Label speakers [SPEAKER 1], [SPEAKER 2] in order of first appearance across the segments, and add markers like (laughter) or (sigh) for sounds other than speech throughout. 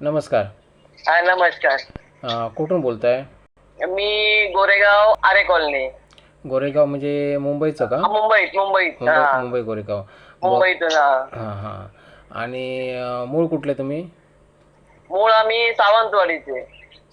[SPEAKER 1] नमस्कार.
[SPEAKER 2] हा नमस्कार.
[SPEAKER 1] अं, कुठून बोलताय?
[SPEAKER 2] मी गोरेगाव आरे कॉलनी.
[SPEAKER 1] गोरेगाव म्हणजे मुंबईचं का?
[SPEAKER 2] मुंबईत मुंबईत.
[SPEAKER 1] मुंबई
[SPEAKER 2] हा.
[SPEAKER 1] मुंबई गोरेगाव.
[SPEAKER 2] मुंबईतून हा.
[SPEAKER 1] हां हां. आणि अं, मूळ कुठले तुम्ही?
[SPEAKER 2] मूळ आम्ही सावंतवाडीचे.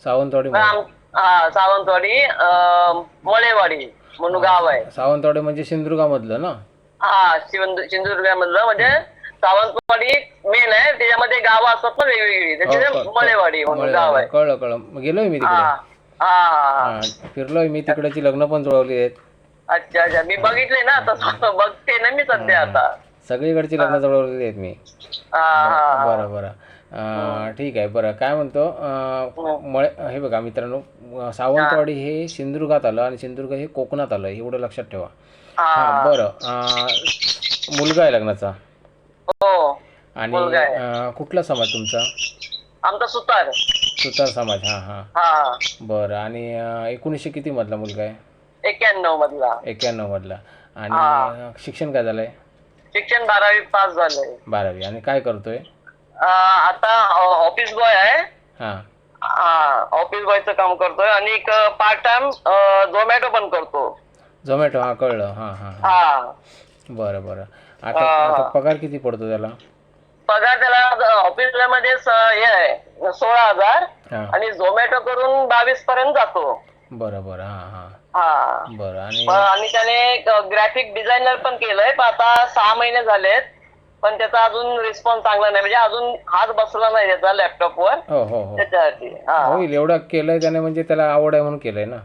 [SPEAKER 1] सावंतवाडी
[SPEAKER 2] पण आम- हा सावंतवाडी अं, मळेवाडी म्हणून गाव आहे.
[SPEAKER 1] सावंतवाडी म्हणजे सिंधुदुर्गामधलं ना?
[SPEAKER 2] हा सिंधु सिंधुदुर्गामधलं म्हणजे सावंतवाडी मेन आहे. त्याच्यामध्ये गावं असतात ना वेगवेगळी.
[SPEAKER 1] हो,
[SPEAKER 2] त्याचे
[SPEAKER 1] क-
[SPEAKER 2] मळेवाडी म्हणून गाव. आहे.
[SPEAKER 1] कळलं कळलं. गेलोय मी तिकडे.
[SPEAKER 2] हा हा हा.
[SPEAKER 1] हां फिरलोय मी तिकडची लग्न पण जुळवली आहेत.
[SPEAKER 2] अच्छा अच्छा. मी बघितले ना आता बघते ना मी सध्या आता.
[SPEAKER 1] सगळीकडची लग्न जुळवलेली आहेत मी.
[SPEAKER 2] हा हा
[SPEAKER 1] बरं बरं. अं, ठीक आहे बरं. काय म्हणतो अं, मळे हे बघा मित्रांनो अं, सावंतवाडी हे. सिंधुदुर्गात आलं आणि सिंधुदुर्ग हे कोकणात आलं. एवढं लक्षात ठेवा.
[SPEAKER 2] हा.
[SPEAKER 1] हां बरं. अं, मुलगा आहे लग्नाचा.
[SPEAKER 2] हो
[SPEAKER 1] आणि
[SPEAKER 2] मुलगा आहे.
[SPEAKER 1] अं, कुठला समाज तुमचा?
[SPEAKER 2] आमचा सुतार.
[SPEAKER 1] सुतार समाज हां हां.
[SPEAKER 2] हा.
[SPEAKER 1] बरं आणि अं, एकोणीसशे किती मधला मुलगा आहे?
[SPEAKER 2] एक्क्याण्णव मधला.
[SPEAKER 1] एक्क्याण्णव मधला. आणि. अं, शिक्षण काय झालंय?
[SPEAKER 2] शिक्षण बारावी पास झालंय.
[SPEAKER 1] बारावी. आणि काय करतोय?
[SPEAKER 2] अं, आता ऑफिस बॉय आहे.
[SPEAKER 1] हां.
[SPEAKER 2] हा ऑफिस बॉयचं काम करतोय. आणि एक पार्ट टाइम झोमॅटो पण करतो.
[SPEAKER 1] झोमॅटो हां कळलं. हां हां हां.
[SPEAKER 2] हा.
[SPEAKER 1] बरं बरं. आता. आता पगार किती पडतो त्याला?
[SPEAKER 2] पगार त्याला ऑफिसमध्ये हे आहे सोळा हजार
[SPEAKER 1] हां.
[SPEAKER 2] आणि झोमॅटो करून बावीस पर्यंत जातो.
[SPEAKER 1] बरं बरं हां हां.
[SPEAKER 2] हा.
[SPEAKER 1] बरं आणि
[SPEAKER 2] प- आणि त्याने ग्राफिक डिझायनर पण केलंय पण आता सहा महिने झालेत पण त्याचा अजून रिस्पॉन्स चांगला नाही. म्हणजे अजून हात बसला नाही त्याचा लॅपटॉपवर
[SPEAKER 1] हो हो हो.
[SPEAKER 2] त्याच्यासाठी हा.
[SPEAKER 1] होईल एवढं केलंय त्याने म्हणजे त्याला आवड आहे म्हणून केलंय ना.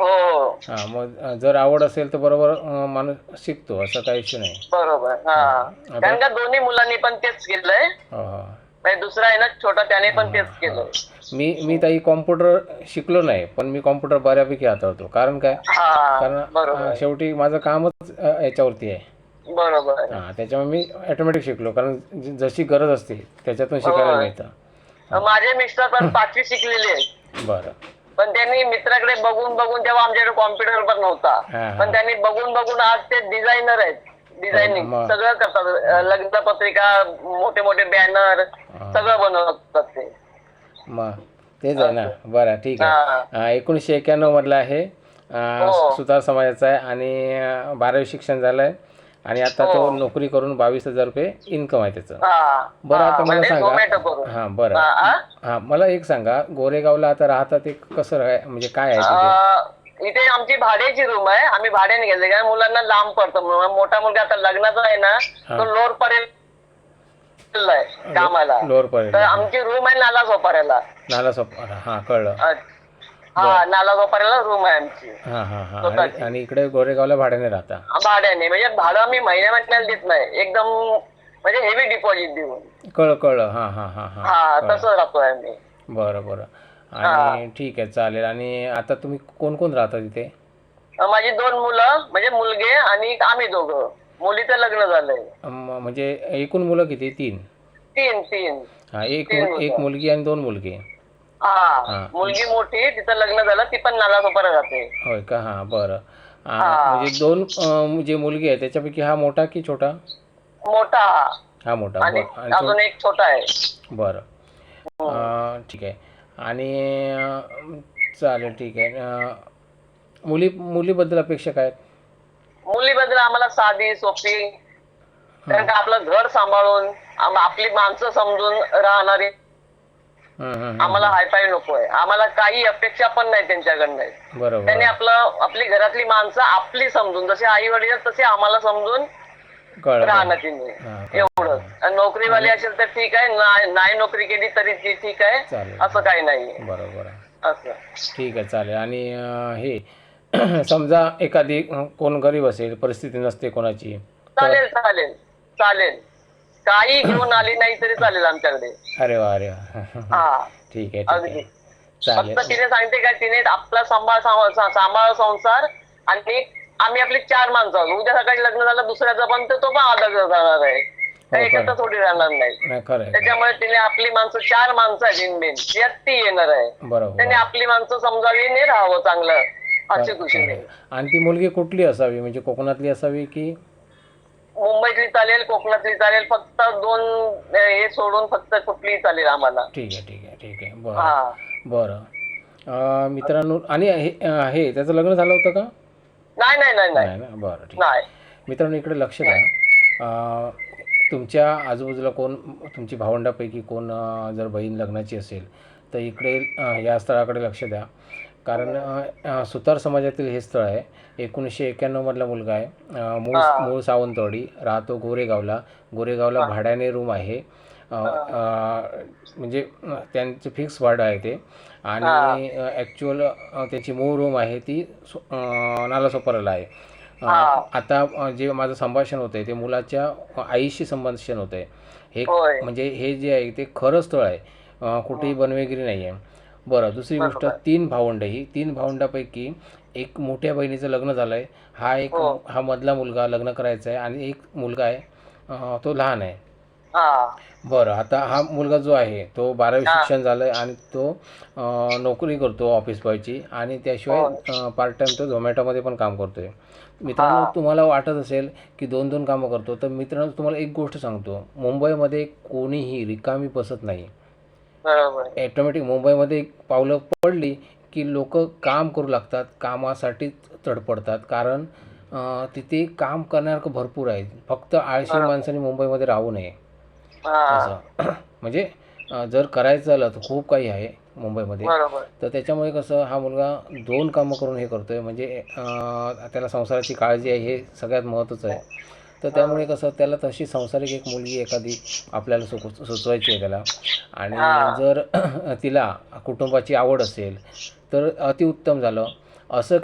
[SPEAKER 2] हो.
[SPEAKER 1] हां मग जर आवड असेल तर बरोबर अं, माणूस शिकतो असं काही इश्यू नाही.
[SPEAKER 2] बरोबर हा. कारण का दोन्ही मुलांनी पण तेच केलंय?
[SPEAKER 1] हो. हो
[SPEAKER 2] म्हणजे दुसरा आहे ना छोटा त्याने पण तेच केलंय.
[SPEAKER 1] मी मी ताई कॉम्प्युटर शिकलो नाही पण मी कॉम्प्युटर बऱ्यापैकी हाताळतो. कारण काय?
[SPEAKER 2] हा
[SPEAKER 1] कारण
[SPEAKER 2] बरोबर.
[SPEAKER 1] अं, शेवटी माझं कामच अं, याच्यावरती आहे.
[SPEAKER 2] बरोबर.
[SPEAKER 1] हां त्याच्यामुळे मी ऑटोमॅटिक शिकलो. कारण ज- जशी गरज असते त्याच्यातून शिकायला. मिळतं.
[SPEAKER 2] माझे मिस्टर पण पाचवी शिकलेले आहेत.
[SPEAKER 1] बरं.
[SPEAKER 2] पण त्यांनी मित्राकडे बघून बघून तेव्हा आमच्याकडे कॉम्प्युटर पण नव्हता. पण त्यांनी बघून बघून आज ते डिझायनर आहेत. डिझायनिंग. सगळं करतात. लग्न पत्रिका मोठे मोठे बॅनर. सगळं बनवतात ते.
[SPEAKER 1] मग? तेच आहे ना. बरं ठीक आहे. एकोणीसशे एक्क्याण्णव मधला आहे.
[SPEAKER 2] हो.
[SPEAKER 1] सुतार समाजाचा आहे आणि बारावी शिक्षण झालंय. आणि आता तो
[SPEAKER 2] हो.
[SPEAKER 1] नोकरी करून बावीस हजार रुपये इन्कम आहे त्याचं. बरं आता मला
[SPEAKER 2] म्हणजे
[SPEAKER 1] सांगा. हां बरं.
[SPEAKER 2] हा,
[SPEAKER 1] मला एक सांगा. गोरेगावला आता राहतात एक कसं म्हणजे काय आहे तिथे?
[SPEAKER 2] इथे आमची भाड्याची रूम आहे. आम्ही भाड्याने घेतली. कारण मुलांना लांब पडतं. मोठा मुलगा आता लग्नाचा आहे ना. तो लोर पर्यंत कामाला.
[SPEAKER 1] लोअर परेल
[SPEAKER 2] तर आमची रूम आहे नाला झोपाऱ्याला.
[SPEAKER 1] नाला सोप हां कळलं.
[SPEAKER 2] हा नाला झोपाऱ्याला रूम आहे आमची.
[SPEAKER 1] हां हां हां. आणि- आणि इकडे गोरेगावला भाड्याने राहता?
[SPEAKER 2] भाड्याने. म्हणजे भाडं आम्ही महिन्या महिन्याला देत नाही. एकदम म्हणजे हेवी डिपॉझिट देऊन.
[SPEAKER 1] कळलं कळलं. हां हां हां
[SPEAKER 2] हा.
[SPEAKER 1] हां.
[SPEAKER 2] तसं राहतोय आम्ही.
[SPEAKER 1] बरं बरं. आणि ठीक आहे चालेल. आणि आता तुम्ही कोण कोण राहता तिथे?
[SPEAKER 2] अ, माझी दोन मुलं म्हणजे मुलगे आणि आम्ही दोघं. मुलीचं लग्न झालंय.
[SPEAKER 1] म- म्हणजे एकूण मुलं किती? तीन?
[SPEAKER 2] तीन तीन.
[SPEAKER 1] हा एक मु- एक
[SPEAKER 2] मुलं.
[SPEAKER 1] मुलगी आणि दोन मुलगे.
[SPEAKER 2] हा
[SPEAKER 1] हा.
[SPEAKER 2] मुलगी मोठी तिचं लग्न झालं ती पण नाला झोपारा जाते.
[SPEAKER 1] होय का? हां बरं.
[SPEAKER 2] हा.
[SPEAKER 1] म्हणजे दोन अं, जे मुलगी आहे त्याच्यापैकी हा मोठा की छोटा?
[SPEAKER 2] मोठा. हा
[SPEAKER 1] हा मोठा
[SPEAKER 2] आणि
[SPEAKER 1] बरं. आणि
[SPEAKER 2] अजून एक छोटा आहे.
[SPEAKER 1] बरं. अं, ठीक आहे. आणि अं, चालेल ठीक आहे. अं, मुली मुलीबद्दल अपेक्षा काय आहेत?
[SPEAKER 2] मुलीबद्दल आम्हाला साधी सोपी. कारण का आपलं घर सांभाळून आम- आपली माणसं समजून राहणारी
[SPEAKER 1] हं, हं, हं.
[SPEAKER 2] आम्हाला हायफाय नकोय. आम्हाला काही अपेक्षा पण नाही त्यांच्याकडनं.
[SPEAKER 1] बरोबर.
[SPEAKER 2] त्यांनी आपलं आपली घरातली माणसं आपली समजून जसे आई वडील तसे आम्हाला समजून राहणं. तिने. एवढं आणि नोकरीवाली असेल तर ठीक आहे नाही नोकरी केली तरी ती ठीक आहे. असं काही नाही
[SPEAKER 1] बरोबर आहे.
[SPEAKER 2] असं.
[SPEAKER 1] ठीक आहे चालेल. आणि हे (clears throat) समजा एखादी कोण गरीब असेल परिस्थिती नसते कोणाची
[SPEAKER 2] चालेल चालेल. चालेल. काही घेऊन आली नाही तरी चालेल आमच्याकडे.
[SPEAKER 1] अरे वा अरे वा.
[SPEAKER 2] हा.
[SPEAKER 1] ठीक आहे ठीक
[SPEAKER 2] अगदी. फक्त तिने सांगते का तिने आपला सांभाळ सांभाळ संसार आणि आम्ही आपली चार माणसं आहोत. उद्या सकाळी लग्न झालं दुसऱ्याचा पण तर तो पण अलग जाणार आहे.
[SPEAKER 1] खरं.
[SPEAKER 2] एकत्र थोडी राहणार नाही.
[SPEAKER 1] नाही
[SPEAKER 2] त्याच्यामुळे तिने आपली माणसं चार माणसं मेन यात ती येणार आहे.
[SPEAKER 1] बरोबर
[SPEAKER 2] त्याने आपली माणसं समजावी आणि राहावं चांगलं. अशी खुशीने
[SPEAKER 1] आणि ती मुलगी कुठली असावी? म्हणजे कोकणातली असावी की
[SPEAKER 2] मुंबईतली चालेल कोकणातली चालेल फक्त दोन हे सोडून फक्त कुठलीही चालेल आम्हाला.
[SPEAKER 1] ठीक आहे ठीक आहे ठीक आहे. बरं.
[SPEAKER 2] हा.
[SPEAKER 1] बरं. अं, मित्रांनो आणि हे अं, हे त्याचं लग्न झालं होतं का?
[SPEAKER 2] नाही नाही नाही नाही.
[SPEAKER 1] नाही ना? बरं ठीक
[SPEAKER 2] नाही.
[SPEAKER 1] मित्रांनो इकडे लक्ष द्या. अं, तुमच्या आजूबाजूला कोण तुमची भावंडापैकी कोण अं, जर बहीण लग्नाची असेल तर इकडे अं, या स्थळाकडे लक्ष द्या. कारण सुतार समाजातील हे स्थळ आहे. एकोणीसशे एक्क्याण्णवमधला मुलगा आहे. मूळ मूळ सावंतवाडी राहतो गोरेगावला. गोरेगावला भाड्याने रूम आहे. म्हणजे त्यांचं फिक्स भाडं आहे ते. आणि ॲक्च्युअल त्याची मूळ रूम आहे ती नालासोपाराला आहे. आता जे माझं संभाषण होतं आहे ते मुलाच्या आईशी संभाषण होतं हे. म्हणजे हे जे आहे ते खरं स्थळ आहे. कुठेही बनवेगिरी नाही आहे बरं दुसरी गोष्ट तीन भावंड ही. तीन भावंडापैकी एक मोठ्या बहिणीचं लग्न झालं आहे हा एक हा. मधला मुलगा लग्न करायचा आहे आणि एक मुलगा आहे अं, तो लहान आहे.
[SPEAKER 2] हा.
[SPEAKER 1] बरं आता हा मुलगा जो आहे तो बारावी शिक्षण झालं आहे आणि तो अं, नोकरी करतो ऑफिस बॉयची आणि त्याशिवाय पार्ट टाईम तो झोमॅटोमध्ये पण काम करतोय. मित्रांनो तुम्हाला वाटत असेल की दोन दोन कामं करतो तर मित्रांनो तुम्हाला एक गोष्ट सांगतो. मुंबईमध्ये कोणीही रिकामी बसत नाही.
[SPEAKER 2] बरोबर.
[SPEAKER 1] ॲटोमॅटिक मुंबईमध्ये एक पावलं पडली की लोक काम करू लागतात कामासाठी तडपडतात. कारण तिथे काम करणारं भरपूर आहेत. फक्त आळशी माणसाने मुंबईमध्ये राहू नये. असं. (clears throat) म्हणजे जर करायचं झालं तर खूप काही आहे मुंबईमध्ये. तर त्याच्यामुळे कसं हा मुलगा दोन कामं करून हे करतोय. म्हणजे त्याला संसाराची काळजी आहे हे सगळ्यात महत्त्वाचं आहे. तर त्यामुळे कसं त्याला तशी संसारिक एक मुलगी एखादी आपल्याला सुचव सुचवायची आहे त्याला. आणि जर (clears throat) तिला कुटुंबाची आवड असेल तर अतिउत्तम झालं. असं